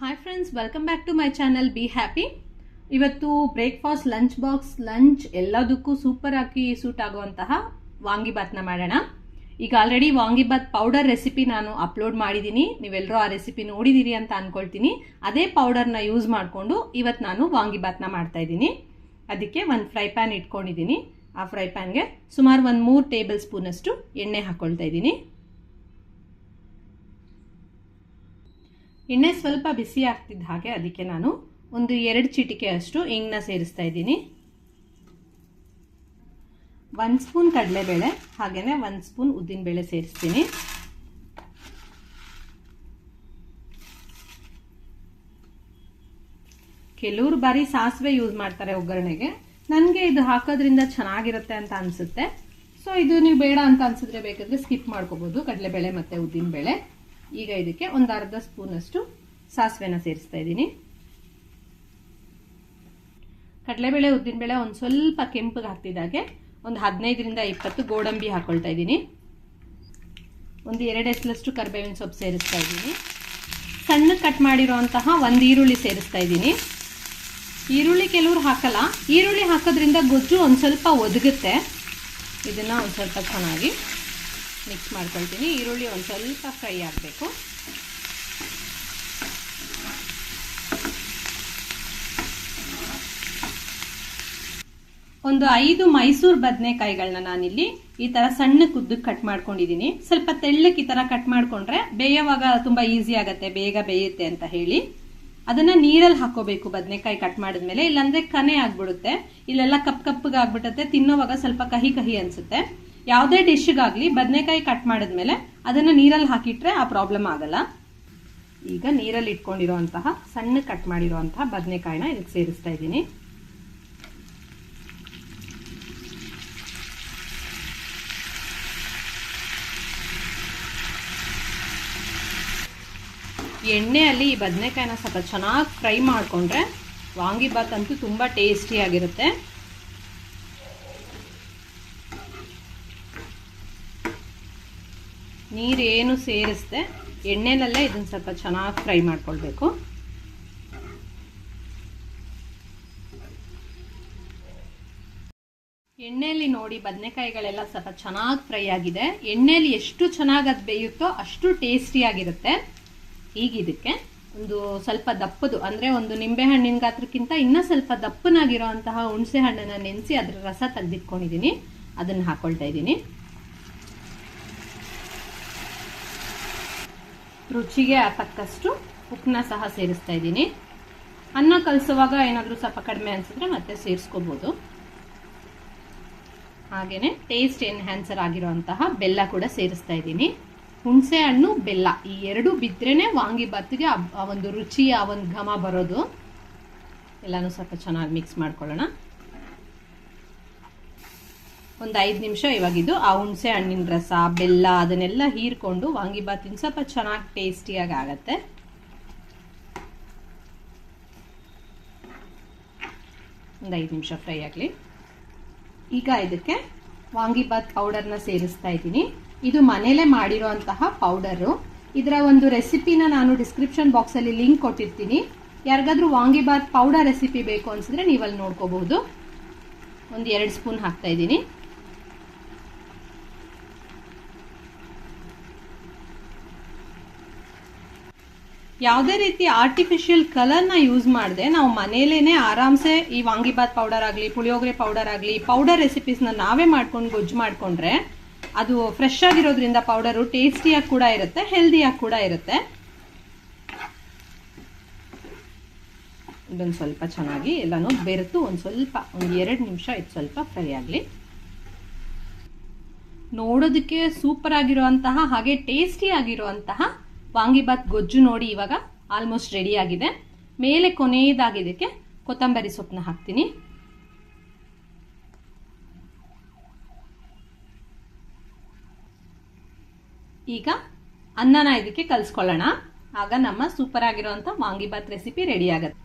Hi friends welcome back to my channel be happy ಇವತ್ತು breakfast lunch box lunch ಎಲ್ಲದಕ್ಕೂ super ಆಗಿ suit ಆಗುವಂತಹ ವಾಂಗಿಬಾತ್ನ ಮಾಡೋಣ. ಈಗ ಆಲ್ರೆಡಿ ವಾಂಗಿಬಾತ್ ಪೌಡರ್ ರೆಸಿಪಿ ನಾನು ಅಪ್ಲೋಡ್ ಮಾಡಿದ್ದೀನಿ ನೀವೆಲ್ಲರೂ ಆ ರೆಸಿಪಿ ನೋಡಿದ್ದೀರಿ ಅಂತ ಅನ್ಕೊಳ್ತೀನಿ. ಅದೇ ಪೌಡರ್ನ ಯೂಸ್ ಮಾಡಿಕೊಂಡು ಇವತ್ತು ನಾನು ವಾಂಗಿಬಾತ್ನ ಮಾಡ್ತಾ ಇದ್ದೀನಿ. ಅದಕ್ಕೆ ಒಂದು ಫ್ರೈ ಪ್ಯಾನ್ ಇಟ್ಕೊಂಡಿದ್ದೀನಿ. ಆ ಫ್ರೈ ಪ್ಯಾನ್ಗೆ ಸುಮಾರು ಒಂದು ಮೂರು ಟೇಬಲ್ ಸ್ಪೂನಷ್ಟು ಎಣ್ಣೆ ಹಾಕ್ಕೊಳ್ತಾ ಇದ್ದೀನಿ. ಎಣ್ಣೆ ಸ್ವಲ್ಪ ಬಿಸಿ ಆಗ್ತಿದ್ದ ಹಾಗೆ ಅದಕ್ಕೆ ನಾನು ಒಂದು ಎರಡು ಚಿಟಿಕೆ ಅಷ್ಟು ಇಂಗ್ನ ಸೇರಿಸ್ತಾ ಇದ್ದೀನಿ. ಒಂದು ಸ್ಪೂನ್ ಕಡಲೆಬೇಳೆ ಹಾಗೆಯೇ ಒಂದು ಸ್ಪೂನ್ ಉದ್ದಿನಬೇಳೆ ಸೇರಿಸ್ತೀನಿ. ಕೆಲವರು ಬಾರಿ ಸಾಸಿವೆ ಯೂಸ್ ಮಾಡ್ತಾರೆ ಒಗ್ಗರಣೆಗೆ. ನನಗೆ ಇದು ಹಾಕೋದ್ರಿಂದ ಚೆನ್ನಾಗಿರುತ್ತೆ ಅಂತ ಅನಿಸುತ್ತೆ. ಸೊ ಇದು ನೀವು ಬೇಡ ಅಂತ ಅನ್ಸಿದ್ರೆ ಬೇಕಾದರೆ ಸ್ಕಿಪ್ ಮಾಡ್ಕೋಬೋದು. ಕಡಲೆಬೇಳೆ ಮತ್ತು ಉದ್ದಿನಬೇಳೆ. ಈಗ ಇದಕ್ಕೆ ಒಂದು ಅರ್ಧ ಸ್ಪೂನಷ್ಟು ಸಾಸಿವೆನ ಸೇರಿಸ್ತಾ ಇದ್ದೀನಿ. ಕಡಲೆಬೇಳೆ, ಉದ್ದಿನಬೇಳೆ ಒಂದು ಸ್ವಲ್ಪ ಕೆಂಪಿಗೆ ಹಾಕ್ತಿದ್ದಾಗೆ ಒಂದು ಹದಿನೈದರಿಂದ ಇಪ್ಪತ್ತು ಗೋಡಂಬಿ ಹಾಕೊಳ್ತಾ ಇದ್ದೀನಿ. ಒಂದು ಎರಡು ಎಸಲಷ್ಟು ಕರಿಬೇವಿನ ಸೊಪ್ಪು ಸೇರಿಸ್ತಾ ಇದ್ದೀನಿ. ಸಣ್ಣ ಕಟ್ ಮಾಡಿರೋಂತಹ ಒಂದು ಈರುಳ್ಳಿ ಸೇರಿಸ್ತಾ ಇದ್ದೀನಿ. ಈರುಳ್ಳಿ ಕೆಲವರು ಹಾಕಲ್ಲ. ಈರುಳ್ಳಿ ಹಾಕೋದ್ರಿಂದ ಗೊಜ್ಜು ಒಂದು ಸ್ವಲ್ಪ ಒದಗುತ್ತೆ. ಇದನ್ನು ಒಂದು ಸ್ವಲ್ಪ ಚೆನ್ನಾಗಿ ಮಿಕ್ಸ್ ಮಾಡ್ಕೊಳ್ತೀನಿ. ಈರುಳ್ಳಿ ಒಂದು ಸ್ವಲ್ಪ ಫ್ರೈ ಆಗಬೇಕು. ಒಂದು ಐದು ಮೈಸೂರು ಬದನೆಕಾಯಿಗಳನ್ನ ನಾನಿಲ್ಲಿ ಈ ತರ ಸಣ್ಣ ಕುದ್ದಕ್ಕೆ ಕಟ್ ಮಾಡ್ಕೊಂಡಿದ್ದೀನಿ ಸ್ವಲ್ಪ ತೆಳ್ಳಕ್ಕೆ ಈ ತರ ಕಟ್ ಮಾಡ್ಕೊಂಡ್ರೆ ಬೇಯುವಾಗ ತುಂಬಾ ಈಸಿ ಆಗತ್ತೆ, ಬೇಗ ಬೇಯುತ್ತೆ ಅಂತ ಹೇಳಿ. ಅದನ್ನ ನೀರಲ್ಲಿ ಹಾಕೋಬೇಕು ಬದನೆಕಾಯಿ ಕಟ್ ಮಾಡಿದ್ಮೇಲೆ. ಇಲ್ಲಾಂದ್ರೆ ಕನೆ ಆಗ್ಬಿಡುತ್ತೆ. ಇಲ್ಲೆಲ್ಲ ಕಪ್ ಕಪ್ಪಗೆ ತಿನ್ನೋವಾಗ ಸ್ವಲ್ಪ ಕಹಿ ಕಹಿ ಅನ್ಸುತ್ತೆ. ಯಾವುದೇ ಡಿಶ್ಗಾಗಲಿ ಬದನೆಕಾಯಿ ಕಟ್ ಮಾಡಿದ್ಮೇಲೆ ಅದನ್ನ ನೀರಲ್ಲಿ ಹಾಕಿಟ್ರೆ ಆ ಪ್ರಾಬ್ಲಮ್ ಆಗಲ್ಲ. ಈಗ ನೀರಲ್ಲಿ ಇಟ್ಕೊಂಡಿರುವಂತಹ ಸಣ್ಣ ಕಟ್ ಮಾಡಿರುವಂತಹ ಬದನೆಕಾಯಿನ ಇದಕ್ಕೆ ಸೇರಿಸ್ತಾ ಇದ್ದೀನಿ. ಎಣ್ಣೆಯಲ್ಲಿ ಈ ಬದನೆಕಾಯಿನ ಸ್ವಲ್ಪ ಚೆನ್ನಾಗಿ ಫ್ರೈ ಮಾಡಿಕೊಂಡ್ರೆ ವಾಂಗಿಬಾತ್ ಅಂತೂ ತುಂಬ ಟೇಸ್ಟಿಯಾಗಿರುತ್ತೆ ನೀರೇನು ಸೇರಿಸ್ದೆ ಎಣ್ಣೆನಲ್ಲೇ ಇದನ್ನು ಸ್ವಲ್ಪ ಚೆನ್ನಾಗಿ ಫ್ರೈ ಮಾಡ್ಕೊಳ್ಬೇಕು. ಎಣ್ಣೆಯಲ್ಲಿ ನೋಡಿ ಬದನೆಕಾಯಿಗಳೆಲ್ಲ ಸ್ವಲ್ಪ ಚೆನ್ನಾಗಿ ಫ್ರೈ ಆಗಿದೆ. ಎಣ್ಣೆಯಲ್ಲಿ ಎಷ್ಟು ಚೆನ್ನಾಗಿ ಅದು ಬೇಯುತ್ತೋ ಅಷ್ಟು ಟೇಸ್ಟಿಯಾಗಿರುತ್ತೆ ಈಗ ಇದಕ್ಕೆ ಒಂದು ಸ್ವಲ್ಪ ದಪ್ಪದು, ಅಂದರೆ ಒಂದು ನಿಂಬೆ ಹಣ್ಣಿನ ಗಾತ್ರಕ್ಕಿಂತ ಇನ್ನೂ ಸ್ವಲ್ಪ ದಪ್ಪನಾಗಿರೋ ಅಂತಹ ಹುಣಸೆ ಹಣ್ಣನ್ನು ನೆನೆಸಿ ಅದರ ರಸ ತೆಗೆದಿಟ್ಕೊಂಡಿದ್ದೀನಿ ಅದನ್ನು ಹಾಕೊಳ್ತಾ ಇದ್ದೀನಿ ರುಚಿಗೆ ತಕ್ಕಷ್ಟು ಉಪ್ಪನ್ನ ಸಹ ಸೇರಿಸ್ತಾ ಇದ್ದೀನಿ. ಅನ್ನ ಕಲಿಸುವಾಗ ಏನಾದರೂ ಸ್ವಲ್ಪ ಕಡಿಮೆ ಅನಿಸಿದ್ರೆ ಮತ್ತೆ ಸೇರಿಸ್ಕೋಬೋದು. ಹಾಗೆಯೇ ಟೇಸ್ಟ್ ಎನ್ಹ್ಯಾನ್ಸರ್ ಆಗಿರುವಂತಹ ಬೆಲ್ಲ ಕೂಡ ಸೇರಿಸ್ತಾ ಇದ್ದೀನಿ. ಹುಣಸೆ ಹಣ್ಣು, ಬೆಲ್ಲ ಈ ಎರಡು ವಾಂಗಿ ವಾಂಗಿಬಾತ್ಗೆ ಆ ಒಂದು ರುಚಿ ಆ ಒಂದು ಘಮ ಬರೋದು. ಎಲ್ಲನೂ ಸ್ವಲ್ಪ ಚೆನ್ನಾಗಿ ಮಿಕ್ಸ್ ಮಾಡ್ಕೊಳ್ಳೋಣ. ಒಂದು ಐದು ನಿಮಿಷ ಇವಾಗಿದ್ದು ಆ ಹುಣಸೆ ಹಣ್ಣಿನ ರಸ, ಬೆಲ್ಲ, ಅದನ್ನೆಲ್ಲ ಹೀರ್ಕೊಂಡು ವಾಂಗಿಬಾತಿನ ಸ್ವಲ್ಪ ಚೆನ್ನಾಗಿ ಟೇಸ್ಟಿಯಾಗಿ ಆಗತ್ತೆ. ಒಂದು ಐದು ನಿಮಿಷ ಫ್ರೈ ಆಗಲಿ. ಈಗ ಇದಕ್ಕೆ ವಾಂಗಿಬಾತ್ ಪೌಡರ್ನ ಸೇರಿಸ್ತಾ ಇದ್ದೀನಿ. ಇದು ಮನೆಯಲ್ಲೇ ಮಾಡಿರೋಂತಹ ಪೌಡರು. ಇದರ ಒಂದು ರೆಸಿಪಿನ ನಾನು ಡಿಸ್ಕ್ರಿಪ್ಷನ್ ಬಾಕ್ಸಲ್ಲಿ ಲಿಂಕ್ ಕೊಟ್ಟಿರ್ತೀನಿ. ಯಾರಿಗಾದ್ರೂ ವಾಂಗಿಬಾತ್ ಪೌಡರ್ ರೆಸಿಪಿ ಬೇಕು ಅನ್ಸಿದ್ರೆ ನೀವು ಅಲ್ಲಿ ನೋಡ್ಕೋಬಹುದು. ಒಂದು ಎರಡು ಸ್ಪೂನ್ ಹಾಕ್ತಾ ಇದ್ದೀನಿ. ಯಾವುದೇ ರೀತಿ ಆರ್ಟಿಫಿಷಿಯಲ್ ಕಲರ್ನ ಯೂಸ್ ಮಾಡದೆ, ನಾವು ಮನೇಲೇನೆ ಆರಾಮ್ಸೆ ಈ ವಾಂಗಿಬಾತ್ ಪೌಡರ್ ಆಗಲಿ, ಪುಳಿಯೋಗರೆ ಪೌಡರ್ ಆಗಲಿ ಪೌಡರ್ ರೆಸಿಪೀಸ್ನ ನಾವೇ ಮಾಡ್ಕೊಂಡು ಗೊಜ್ಜು ಮಾಡಿಕೊಂಡ್ರೆ, ಅದು ಫ್ರೆಶ್ ಆಗಿರೋದ್ರಿಂದ ಪೌಡರು ಟೇಸ್ಟಿಯಾಗಿ ಕೂಡ ಇರುತ್ತೆ ಹೆಲ್ದಿಯಾಗಿ ಕೂಡ ಇರುತ್ತೆ. ಇದೊಂದು ಸ್ವಲ್ಪ ಚೆನ್ನಾಗಿ ಎಲ್ಲನೂ ಬೆರೆತು ಒಂದು ಸ್ವಲ್ಪ, ಒಂದು ಎರಡು ನಿಮಿಷ ಇದು ಸ್ವಲ್ಪ ಫ್ರೈ ಆಗಲಿ. ನೋಡೋದಕ್ಕೆ ಸೂಪರ್ ಆಗಿರುವಂತಹ ಹಾಗೆ ಟೇಸ್ಟಿ ಆಗಿರುವಂತಹ ವಾಂಗಿಬಾತ್ ಗೊಜ್ಜು ನೋಡಿ ಇವಾಗ ಆಲ್ಮೋಸ್ಟ್ ರೆಡಿ ಆಗಿದೆ. ಮೇಲೆ ಕೊನೆಯದಾಗಿ ಇದಕ್ಕೆ ಕೊತ್ತಂಬರಿ ಸೊಪ್ಪನ್ನ ಹಾಕ್ತೀನಿ. ಈಗ ಅನ್ನನ ಇದಕ್ಕೆ ಕಲ್ಸ್ಕೊಳ್ಳೋಣ. ಆಗ ನಮ್ಮ ಸೂಪರ್ ಆಗಿರುವಂತ ವಾಂಗಿಬಾತ್ ರೆಸಿಪಿ ರೆಡಿ ಆಗುತ್ತೆ.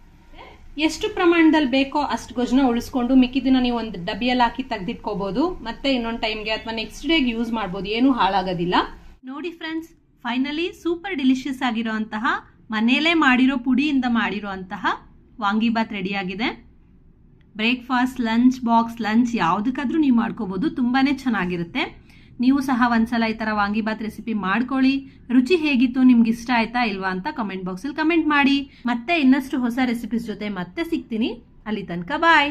ಎಷ್ಟು ಪ್ರಮಾಣದಲ್ಲಿ ಬೇಕೋ ಅಷ್ಟು ಗೊಜ್ಜನ್ನ ಉಳಿಸ್ಕೊಂಡು ಮಿಕ್ಕಿದನ್ನ ನೀವು ಒಂದು ಡಬ್ಬಿಯಲ್ಲಿ ಹಾಕಿ ತೆಗೆದಿಟ್ಕೋಬಹುದು ಮತ್ತೆ ಇನ್ನೊಂದು ಟೈಮ್ಗೆ ಅಥವಾ ನೆಕ್ಸ್ಟ್ ಡೇಗೆ ಯೂಸ್ ಮಾಡ್ಬೋದು. ಏನೂ ಹಾಳಾಗೋದಿಲ್ಲ. ನೋಡಿ ಫ್ರೆಂಡ್ಸ್ ಫೈನಲಿ ಸೂಪರ್ ಡಿಲಿಷಿಯಸ್ ಅಂತಹ ಮನೆಯಲ್ಲೇ ಮಾಡಿರೋ ಪುಡಿಯಿಂದ ಮಾಡಿರೋ ಅಂತಹ ವಾಂಗಿಬಾತ್ ರೆಡಿಯಾಗಿದೆ ಬ್ರೇಕ್ಫಾಸ್ಟ್ ಲಂಚ್ ಬಾಕ್ಸ್ ಲಂಚ್ ಯಾವುದಕ್ಕಾದ್ರೂ ನೀವು ಮಾಡ್ಕೋಬೋದು ತುಂಬಾ ಚೆನ್ನಾಗಿರುತ್ತೆ. ನೀವು ಸಹ ಒಂದ್ಸಲ ಈ ಥರ ವಾಂಗಿಬಾತ್ ರೆಸಿಪಿ ಮಾಡ್ಕೊಳ್ಳಿ. ರುಚಿ ಹೇಗಿತ್ತು, ನಿಮ್ಗೆ ಇಷ್ಟ ಆಯ್ತಾ ಇಲ್ವಾ ಅಂತ ಕಮೆಂಟ್ ಬಾಕ್ಸಲ್ಲಿ ಕಮೆಂಟ್ ಮಾಡಿ. ಮತ್ತೆ ಇನ್ನಷ್ಟು ಹೊಸ ರೆಸಿಪೀಸ್ ಜೊತೆ ಮತ್ತೆ ಸಿಗ್ತೀನಿ. ಅಲ್ಲಿ ತನಕ ಬಾಯ್